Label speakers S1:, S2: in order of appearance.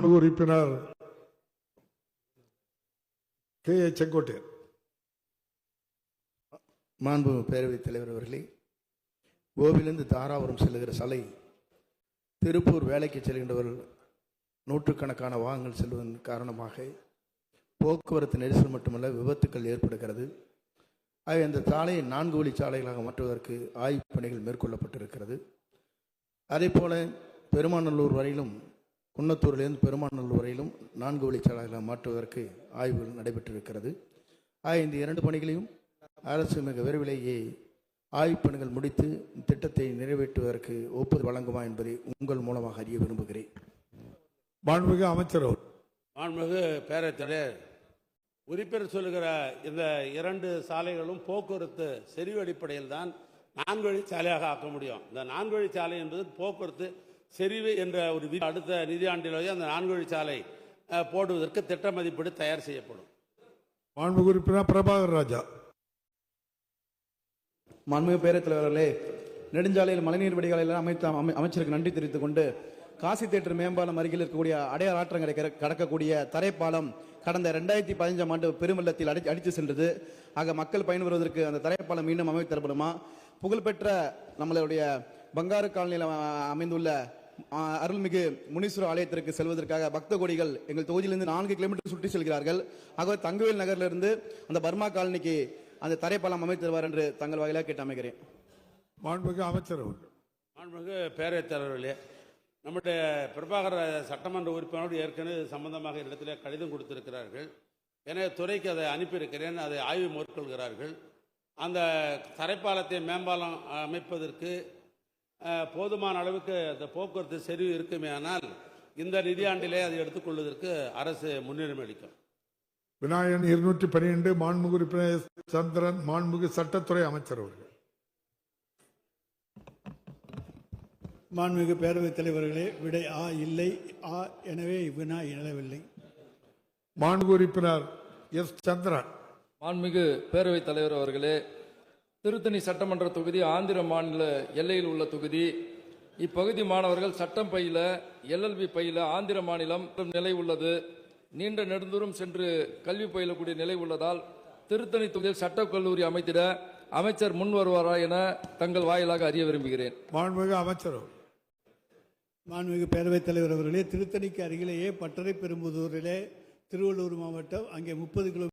S1: மாண்பு உறுப்பினர் K A Sengottaiyan.
S2: மாண்பு பேரவைத் தலைவர் அவர்களே கோவிலிருந்து தாராபுரம் செல்லுகிற சாலை திருப்பூர் வேலைக்கு செல்கின்றவர்கள் நூற்றுக்கணக்கான வாகனங்கள் செல்வதன் காரணமாக போக்குவரத்து நெரிசல் மட்டுமல்ல விபத்துக்கள் ஏற்படுகிறது. ஆகவே இந்த சாலையை நான்கு வழி சாலைகளாக மாற்றுவதற்கு ஆய்வுப் பணிகள் மேற்கொள்ளப்பட்டிருக்கிறது. அதே போல பெருமாநல்லூர் வரையிலும் குன்னத்தூரிலிருந்து பெருமாநல்லூர் வரையிலும் நான்கு வழி சாலைகளாக மாற்றுவதற்கு ஆய்வுகள் நடைபெற்றிருக்கிறது. ஆக இந்த இரண்டு பணிகளையும் அரசு மிக விரைவிலேயே ஆய்வுப் பணிகள் முடித்து திட்டத்தை நிறைவேற்றுவதற்கு ஒப்புதல் வழங்குமா என்பதை உங்கள் மூலமாக அறிய விரும்புகிறேன்.
S1: மாண்புமிகு அமைச்சர்
S3: மாண்புமிகு பேரத்தலைவர் உறுப்பினர் சொல்லுகிற இந்த இரண்டு சாலைகளும் போக்குவரத்து செறிவு அடிப்படையில் தான் நான்கு வழி சாலையாக ஆக்க முடியும். இந்த நான்கு வழி சாலை என்பது போக்குவரத்து செறிவு என்ற ஒரு விதி அடுத்த நிதியாண்டிலேயே அந்த நான்கு வழி சாலை அஹ், போடுவதற்கு திட்ட மதிப்பீடு தயார் செய்யப்படும்.
S1: மாண்புமிகு உறுப்பினர் பிரபாகர் ராஜா.
S4: மாண்புமிகு பேரவைத் தலைவர்களே நெடுஞ்சாலையில் மழைநீர் வடிகாலையில் அமைத்த அமை- அமைச்சருக்கு நன்றி தெரிவித்துக் கொண்டு காசி தேட்டர் மேம்பாலம் அருகில் இருக்கக்கூடிய அடையார் ஆற்றங்கரை கர- கடக்கக்கூடிய தரைப்பாலம் கடந்த ரெண்டாயிரத்தி பதினஞ்சாம் ஆண்டு பெருவெள்ளத்தில் அடி அடித்து சென்றது. ஆக மக்கள் பயன்பெறுவதற்கு அந்த தரைப்பாலம் மீண்டும் அமைத்து தரப்படுமா? புகழ்பெற்ற நம்மளுடைய பங்காரு காலனியில் அமைந்துள்ள அருள்மிகு முனீஸ்வர ஆலயத்திற்கு செல்வதற்காக பக்த கோடிகள் எங்கள் தொகுதியிலிருந்து நான்கு கிலோமீட்டர் சுற்றி செல்கிறார்கள். ஆகவே தங்கவேல் நகரிலிருந்து அந்த பர்மா காலனிக்கு அந்த தரைப்பாலம் அமைத்து தருவார் என்று தங்கள் வாயிலாக கேட்டு அமைக்கிறேன்
S1: மாண்புமிகு அமைச்சர் அவர்
S3: மாண்புமிகு பேரவைத் தலைவர்களே நம்முடைய பிரபாகர் சட்டமன்ற உறுப்பினரோடு ஏற்கனவே சம்பந்தமாக இடத்துல கடிதம் கொடுத்திருக்கிறார்கள். எனவே துறைக்கு அதை அனுப்பியிருக்கிறேன் அதை ஆய்வு மேற்கொள்கிறார்கள். அந்த தரைப்பாலத்தை மேம்பாலம் அமைப்பதற்கு போதுமான அளவுக்கு அந்த போக்குவரத்து செறிவு இருக்குமே ஆனால் இந்த நிதியாண்டிலே அதை எடுத்துக்கொள்வதற்கு அரசு முன்னுரிமை அளிக்கும்.
S1: விநாயகன் இருநூற்றி பன்னிரண்டு மாண்புமிகு உறுப்பினர். சந்திரன் மாண்புமிகு சட்டத்துறை அமைச்சர் அவர்கள்.
S5: மாண்புமிகு பேரவைத் தலைவர்களே விடை ஆ இல்லை ஆ எனவே வினா எழவில்லை.
S1: மாண்புமிகு உறுப்பினர் எஸ் சந்திரன்.
S6: மாண்புமிகு பேரவைத் தலைவர் அவர்களே திருத்தணி சட்டமன்ற தொகுதி ஆந்திர மாநில எல்லையில் உள்ள தொகுதி. இப்பகுதி மாணவர்கள் சட்டம் பயில எல்எல்பி பயில ஆந்திர மாநிலம் நிலை உள்ளது. நீண்ட நெடுந்தூரம் சென்று கல்வி பயிலக்கூடிய நிலை உள்ளதால் திருத்தணி தொகுதியில் சட்டக் கல்லூரி அமைத்திட அமைச்சர் முன் வருவாரா என தங்கள் வாயிலாக அறிய விரும்புகிறேன்.
S1: மாண்புமிகு அமைச்சர்
S5: மாண்புமிகு பேரவைத் தலைவர் அவர்களே திருத்தணிக்கு அருகிலேயே பட்டறை பெரும்புதூரிலே திருவள்ளூர் மாவட்டம் அங்கே முப்பது கிலோ